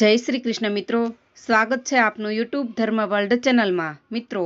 જય શ્રી કૃષ્ણ મિત્રો. સ્વાગત છે આપનું યુટ્યુબ ધર્મ વર્લ્ડ ચેનલમાં. મિત્રો,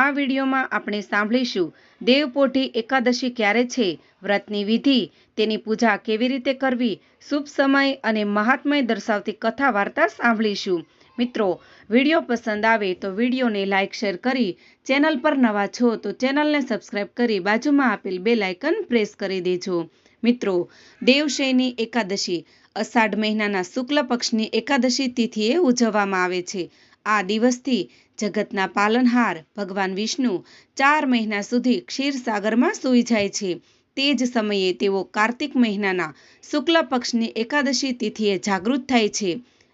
આ વિડીયોમાં આપણે સાંભળીશું દેવપોઢી એકાદશી ક્યારે છે, વ્રતની વિધિ, તેની પૂજા કેવી રીતે કરવી, શુભ સમય અને મહાત્મય દર્શાવતી કથા વાર્તા સાંભળીશું. મિત્રો, વીડિયો પસંદ આવે તો વિડીયોને લાઇક શેર કરી, ચેનલ પર નવા છો તો ચેનલને સબસ્ક્રાઇબ કરી બાજુમાં આપેલ બે લાઇકન પ્રેસ કરી દેજો. મિત્રો, દેવશયની એકાદશી અષાઢ મહિનાના શુક્લ પક્ષની એકાદશી તિથિએ ઉજવવામાં આવે છે. આ દિવસથી જગતના પાલનહાર ભગવાન વિષ્ણુ ચાર મહિના સુધી ક્ષીરસાગરમાં સૂઈ જાય છે. તે જ સમયે તેઓ કાર્તિક મહિનાના શુક્લ પક્ષની એકાદશી તિથિએ જાગૃત થાય છે.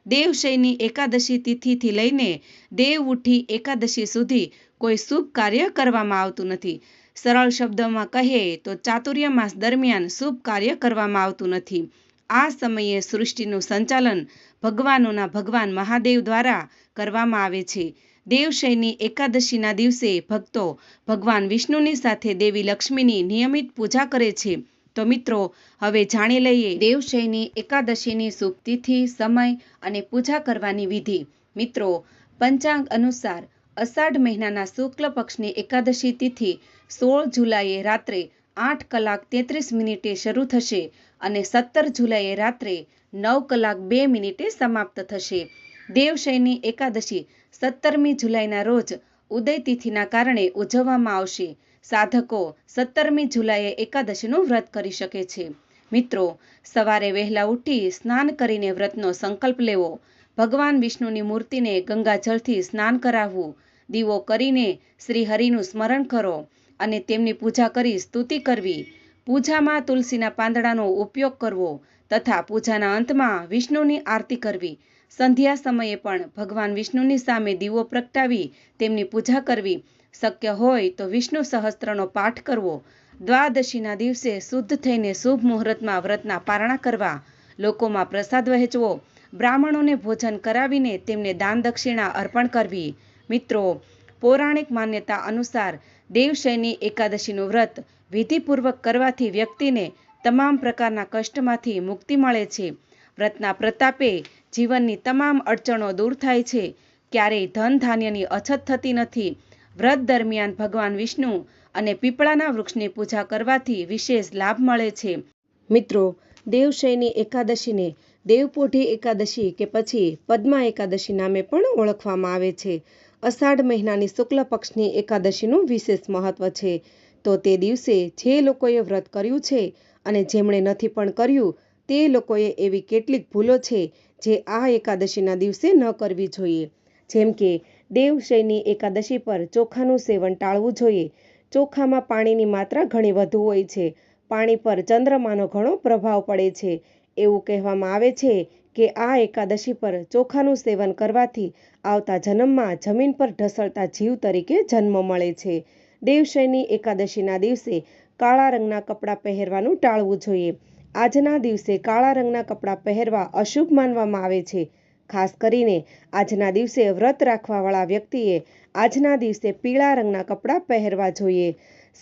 દેવશયની એકાદશી તિથિથી લઈને દેવ ઉઠી એકાદશી સુધી કોઈ શુભ કાર્ય કરવામાં આવતું નથી. સરળ શબ્દોમાં કહે તો ચાતુર્ય માસ દરમિયાન શુભ કાર્ય કરવામાં આવતું નથી. આ સમયે સૃષ્ટિનું સંચાલન ભગવાનોના ભગવાન મહાદેવ દ્વારા કરવામાં આવે છે. દેવશયની એકાદશીના દિવસે ભક્તો ભગવાન વિષ્ણુની સાથે દેવી લક્ષ્મીની નિયમિત પૂજા કરે છે. તો મિત્રો, હવે જાણી લઈએ દેવશયની એકાદશીની શુભ તિથિ, સમય અને પૂજા કરવાની વિધિ. મિત્રો, પંચાંગ અનુસાર અષાઢ મહિનાના શુક્લ પક્ષની એકાદશી તિથિ સોળ જુલાઈએ રાત્રે આઠ કલાક તેત્રીસ મિનિટે શરૂ થશે. અને સત્તર જુલાઈએ રાત્રે નવ કલાક બે મિનિટે સમાપ્ત થશે. દેવશયની એકાદશી સત્તરમી જુલાઈના રોજ ઉદય તિથિના કારણે ઉજવવામાં આવશે. સાધકો સત્તરમી જુલાઈએ એકાદશીનું વ્રત કરી શકે છે. મિત્રો, સવારે વહેલા ઉઠી સ્નાન કરીને વ્રતનો સંકલ્પ લેવો. ભગવાન વિષ્ણુની મૂર્તિને ગંગાજળથી સ્નાન કરાવવું. દીવો કરીને શ્રી હરિનું સ્મરણ કરો અને તેમની પૂજા કરી સ્તુતિ કરવી. પૂજામાં તુલસીના પાંદડાનો ઉપયોગ કરવો તથા પૂજાના અંતમાં વિષ્ણુની આરતી કરવી. સંધ્યા સમયે પણ ભગવાન વિષ્ણુની સામે દીવો પ્રગટાવી તેમની પૂજા કરવી. શક્ય હોય તો વિષ્ણુ સહસ્ત્રનો પાઠ કરવો. દ્વાદશીના દિવસે શુદ્ધ થઈને શુભ મુહૂર્તમાં વ્રતના પારણા કરવા, લોકોમાં પ્રસાદ વહેંચવો, બ્રાહ્મણોને ભોજન કરાવીને તેમને દાન દક્ષિણા અર્પણ કરવી. મિત્રો, પૌરાણિક માન્યતા અનુસાર દેવશયની એકાદશીનું વ્રત વિધિપૂર્વક કરવાથી વ્યક્તિને તમામ પ્રકારના કષ્ટમાંથી મુક્તિ મળે છે. વ્રતના પ્રતાપે જીવનની તમામ અડચણો દૂર થાય છે. ક્યારેય ધન ધાન્યની અછત થતી નથી. વ્રત દરમિયાન ભગવાન વિષ્ણુ અને પીપળાના વૃક્ષની પૂજા કરવાથી વિશેષ લાભ મળે છે. મિત્રો, દેવશયની એકાદશીને દેવપોઢી એકાદશી કે પછી પદ્મા એકાદશી નામે પણ ઓળખવામાં આવે છે. અષાઢ મહિનાની શુક્લ પક્ષની એકાદશીનું વિશેષ મહત્વ છે. તો તે દિવસે જે લોકોએ વ્રત કર્યું છે અને જેમણે નથી પણ કર્યું, તે લોકોએ એવી કેટલીક ભૂલો છે જે આ એકાદશીના દિવસે ન કરવી જોઈએ. જેમ કે દેવશયની એકાદશી પર ચોખાનું સેવન ટાળવું જોઈએ. ચોખામાં પાણીની માત્રા ઘણી વધુ હોય છે. પાણી પર ચંદ્રમાનો ઘણો પ્રભાવ પડે છે. એવું કહેવામાં આવે છે કે આ એકાદશી પર ચોખાનું સેવન કરવાથી આવતા જન્મમાં જમીન પર ઢસળતા જીવ તરીકે જન્મ મળે છે. દેવશયની એકાદશીના દિવસે કાળા રંગના કપડાં પહેરવાનું ટાળવું જોઈએ. આજના દિવસે કાળા રંગના કપડાં પહેરવા અશુભ માનવામાં આવે છે. ખાસ કરીને આજના દિવસે વ્રત રાખવાવાળા વ્યક્તિએ આજના દિવસે પીળા રંગના કપડાં પહેરવા જોઈએ.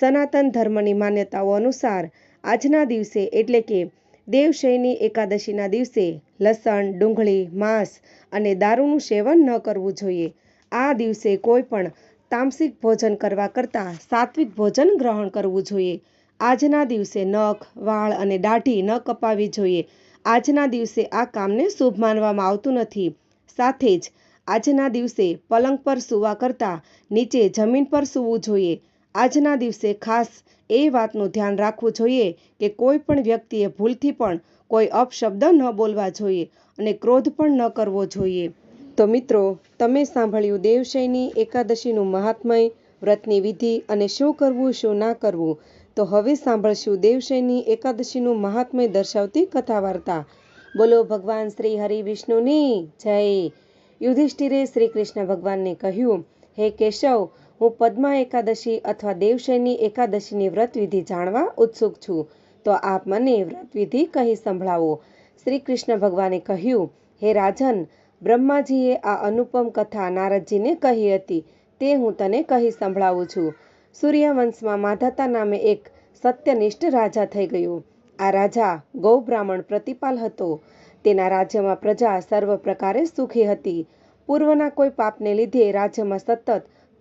સનાતન ધર્મની માન્યતાઓ અનુસાર આજના દિવસે એટલે કે દેવશયની એકાદશીના દિવસે લસણ, ડુંગળી, માંસ અને દારૂનું સેવન ન કરવું જોઈએ. આ દિવસે કોઈ પણ તામસિક ભોજન કરવા કરતાં સાત્વિક ભોજન ગ્રહણ કરવું જોઈએ. આજના દિવસે નખ, વાળ અને દાઢી ન કપાવી જોઈએ. આજના દિવસે આ કામને શુભ માનવામાં આવતું નથી. સાથે જ આજના દિવસે પલંગ પર સૂવા કરતાં નીચે જમીન પર સૂવું જોઈએ. આજના દિવસે ખાસ એ વાતનું ધ્યાન રાખવું જોઈએ કે કોઈ પણ વ્યક્તિએ ભૂલથી પણ કોઈ અપશબ્દ ન બોલવા જોઈએ અને ક્રોધ પણ ન કરવો જોઈએ. તો મિત્રો, તમે સાંભળ્યું દેવશયની એકાદશીનું મહાત્મય, વ્રતની વિધિ અને શું કરવું, શું ના કરવું? તો હવે સાંભળશું દેવશયની એકાદશીનું મહાત્મય દર્શાવતી કથા વાર્તા બોલો ભગવાન શ્રી હરિ વિષ્ણુની જય. યુધિષ્ઠિરે શ્રી કૃષ્ણ ભગવાનને કહ્યું, હે કેશવ, હું પદ્મા એકાદશી અથવા દેવશયની એકાદશીની વ્રતવિધિ જાણવા ઉત્સુક છું. તો આપ મને વ્રતવિધિ કહી સંભળાવો. શ્રી કૃષ્ણ ભગવાને કહ્યું, હે રાજન બ્રહ્માજીએ આ અનુપમ કથા નારદજીને કહી હતી. તે હું તને કહી સંભળાવું છું. સૂર્યવંશમાં માધાતા નામે એક સત્યનિષ્ઠ રાજા થઈ ગયો. આ રાજા ગૌ બ્રાહ્મણ પ્રતિપાલ હતો. તેના રાજ્યમાં પ્રજા સર્વ પ્રકારે સુખી હતી. પૂર્વના કોઈ પાપને લીધે રાજ્યમાં સતત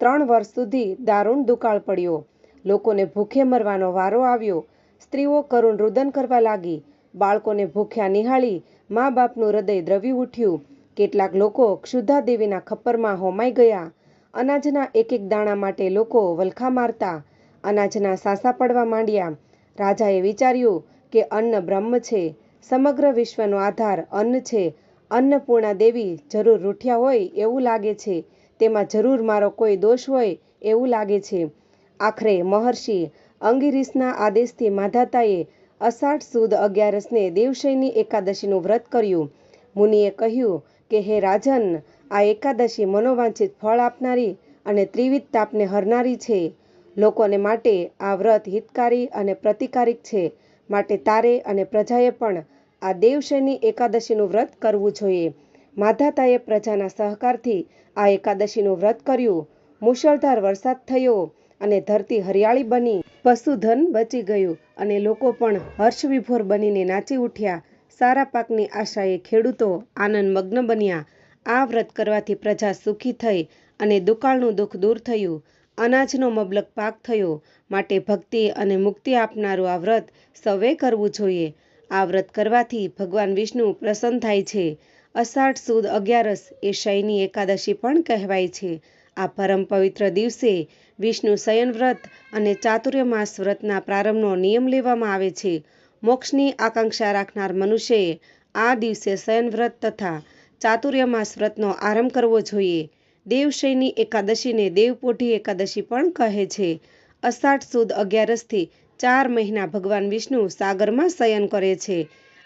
ત્રણ વર્ષ સુધી દારૂણ દુકાળ પડ્યો. લોકોને ભૂખે મરવાનો વારો આવ્યો. સ્ત્રીઓ કરુણ રુદન કરવા લાગી. બાળકોને ભૂખ્યા નિહાળી મા બાપનું હૃદય દ્રવી ઉઠ્યું. કેટલાક લોકો ક્ષુધા દેવીના ખપ્પરમાં હોમાઈ ગયા. અનાજના એક એક દાણા માટે લોકો વલખા મારતા, અનાજના સાસા પડવા માંડ્યા. રાજાએ વિચાર્યું કે અન્ન બ્રહ્મ છે, સમગ્ર વિશ્વનો આધાર અન્ન છે. અન્નપૂર્ણા દેવી જરૂર રૂઠ્યા હોય એવું લાગે છે, તેમાં જરૂર મારો કોઈ દોષ હોય એવું લાગે છે. આખરે મહર્ષિ અંગિરીસના આદેશથી માધાતાએ અષાઢ સુદ અગિયારસને દેવશયની એકાદશીનું વ્રત કર્યું. મુનિએ કહ્યું કે હે રાજન, આ એકાદશી મનોવાંછિત ફળ આપનારી અને ત્રિવિધ તાપને હરનારી છે. લોકોને માટે આ વ્રત હિતકારી અને પ્રતિકારિક છે. માટે તારે અને પ્રજાએ પણ આ દેવશયની એકાદશીનું વ્રત કરવું જોઈએ. માધાતાએ પ્રજાના સહકારથી આ એકાદશીનું વ્રત કર્યું. મુશળધાર વરસાદ થયો અને ધરતી હરિયાળી બની. પશુધન બચી ગયું અને લોકો પણ હર્ષવિભોર બનીને નાચી ઉઠ્યા. સારા પાકની આશાએ ખેડૂતો આનંદ મગ્ન બન્યા. આ વ્રત કરવાથી પ્રજા સુખી થઈ અને દુકાળનું દુઃખ દૂર થયું. અનાજનો મબલક પાક થયો. માટે ભક્તિ અને મુક્તિ આપનારું આ વ્રત સૌએ કરવું જોઈએ. આ વ્રત કરવાથી ભગવાન વિષ્ણુ પ્રસન્ન થાય છે. અષાઢ સુદ અગિયારસ એ શયની એકાદશી પણ કહેવાય છે. આ પરમ પવિત્ર દિવસે વિષ્ણુ શયન વ્રત અને ચાતુર્ય માસ વ્રતના પ્રારંભનો નિયમ લેવામાં આવે છે. મોક્ષની આકાંક્ષા રાખનાર મનુષ્યએ આ દિવસે શયનવ્રત તથા ચાતુર્યમાસ વ્રતનો આરંભ કરવો જોઈએ. દેવશયની એકાદશીને દેવપોઢી એકાદશી પણ કહે છે. અષાઢ સુદ અગિયારસથી ચાર મહિના ભગવાન વિષ્ણુ સાગરમાં શયન કરે છે.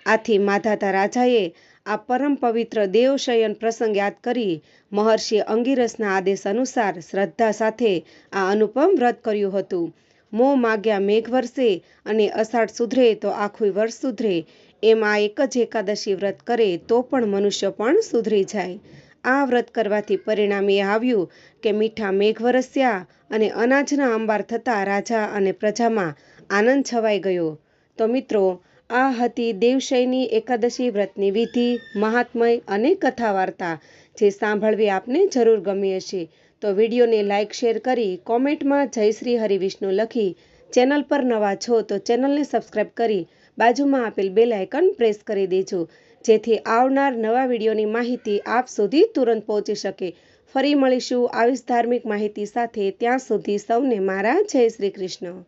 આથી માધાતા રાજાએ આ પરમ પવિત્ર દેવશયન પ્રસંગ યાદ કરી મહર્ષિ અંગિરસના આદેશ અનુસાર શ્રદ્ધા સાથે આ અનુપમ વ્રત કર્યું હતું. મોં માગ્યા મેઘ વરસે અને અષાઢ સુધરે તો આખું વર્ષ સુધરે. એમ આ એક જ એકાદશી વ્રત કરે તો પણ મનુષ્ય પણ સુધરી જાય. આ વ્રત કરવાથી પરિણામ એ આવ્યું કે મીઠા મેઘ વરસ્યા અને અનાજના અંબાર થતાં રાજા અને પ્રજામાં આનંદ છવાઈ ગયો. તો મિત્રો, આ હતી દેવશયની એકાદશી વ્રતની વિધિ, મહાત્મય અને કથા વાર્તા જે સાંભળવી આપને જરૂર ગમી હશે. તો વિડીયોને લાઇક, શેર કરી કોમેન્ટમાં જય શ્રી હરિવિષ્ણુ લખી. ચેનલ પર નવા છો તો ચેનલને સબસ્ક્રાઈબ કરી બાજુમાં આપેલ બેલ આઇકન પ્રેસ કરી દેજો. જેથી આવનાર નવા વિડીયોની માહિતી આપ સુધી તુરંત પહોંચી શકે. ફરી મળીશું આવી ધાર્મિક માહિતી સાથે ત્યાં સુધી સૌને મારા જય શ્રી કૃષ્ણ.